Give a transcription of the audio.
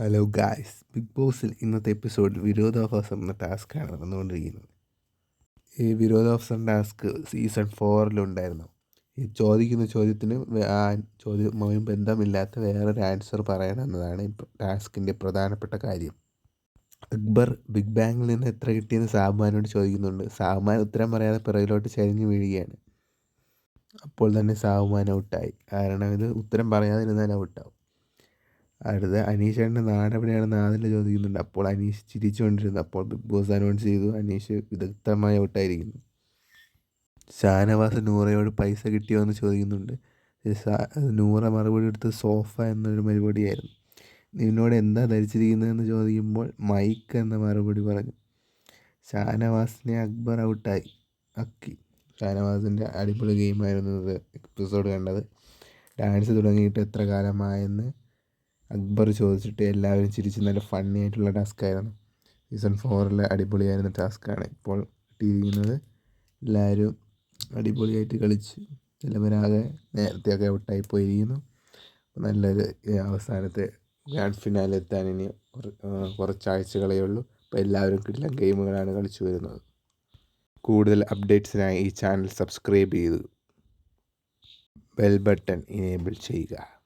Hello guys big ബോസിൽ ഇന്നത്തെ എപ്പിസോഡിൽ വിരോധാഭാസം എന്ന ടാസ്ക്കാണ് നടന്നുകൊണ്ടിരിക്കുന്നത്. ഈ വിരോധാഭാസം ടാസ്ക് സീസൺ ഫോറിലുണ്ടായിരുന്നു ഈ ചോദിക്കുന്ന ചോദ്യത്തിന് ആ ചോദ്യവുമായി ബന്ധമില്ലാത്ത വേറൊരു ആൻസർ പറയണം എന്നതാണ് ഈ ടാസ്കിന്റെ പ്രധാനപ്പെട്ട കാര്യം. അക്ബർ ബിഗ് ബാങ്ങിൽ നിന്ന് എത്ര കിട്ടിയെന്ന് സാബുമാനോട് ചോദിക്കുന്നുണ്ട്. സാബുമാൻ ഉത്തരം പറയാതെ പിറകിലോട്ട് ചരിഞ്ഞു വീഴുകയാണ്. അപ്പോൾ തന്നെ സാബുമാൻ ഔട്ടായി കാരണം ഇത് ഉത്തരം പറയാതിരുന്നാൽ ഔട്ടാവും അടുത്ത അനീഷേട്ടന്റെ നാടെവിടെയാണെന്ന് ആദിൽ ചോദിക്കുന്നുണ്ട്. അപ്പോൾ അനീഷ് ചിരിച്ചുകൊണ്ടിരുന്നു. അപ്പോൾ ബിഗ് ബോസ് അനൗൺസ് ചെയ്തു. അനീഷ് വിദഗ്ധമായ ഔട്ടായിരിക്കുന്നു ഷാനവാസ് നൂറയോട് പൈസ കിട്ടിയോ എന്ന് ചോദിക്കുന്നുണ്ട്. നൂറ മറുപടി എടുത്ത് സോഫ എന്നൊരു മറുപടിയായിരുന്നു. നിന്നോട് എന്താ ധരിച്ചിരിക്കുന്നതെന്ന് ചോദിക്കുമ്പോൾ മൈക്ക് എന്ന മറുപടി പറഞ്ഞു. ഷാനവാസിനെ അക്ബർ ഔട്ടായി അക്കി. ഷാനവാസിന്റെ അടിപൊളി ഗെയിമായിരുന്നു ഇത്. എപ്പിസോഡ് കണ്ടത്. ഡാൻസ് തുടങ്ങിയിട്ട് എത്ര കാലമായെന്ന് അക്ബർ ചോദിച്ചിട്ട് എല്ലാവരും ചിരിച്ച് നല്ല ഫണ്ണി ആയിട്ടുള്ള ടാസ്ക് ആയിരുന്നു. സീസൺ ഫോറിലെ അടിപൊളിയായിരുന്ന ടാസ്ക്കാണ് ഇപ്പോൾ കിട്ടിയിരിക്കുന്നത് എല്ലാവരും അടിപൊളിയായിട്ട് കളിച്ച് ചിലവരാകെ നേരത്തെയൊക്കെ ഔട്ടായി പോയിരിക്കുന്നു. നല്ലൊരു അവസാനത്തെ ഗ്രാൻഡ് ഫിനാലെ എത്താൻ ഇനി കുറച്ചാഴ്ചകളേ ഉള്ളൂ. അപ്പോൾ എല്ലാവരും കിട്ടില്ല ഗെയിമുകളാണ് കളിച്ചു വരുന്നത്. കൂടുതൽ അപ്ഡേറ്റ്സിനായി ഈ ചാനൽ സബ്സ്ക്രൈബ് ചെയ്തു. ബെൽ ബട്ടൺ ഇനേബിൾ ചെയ്യുക.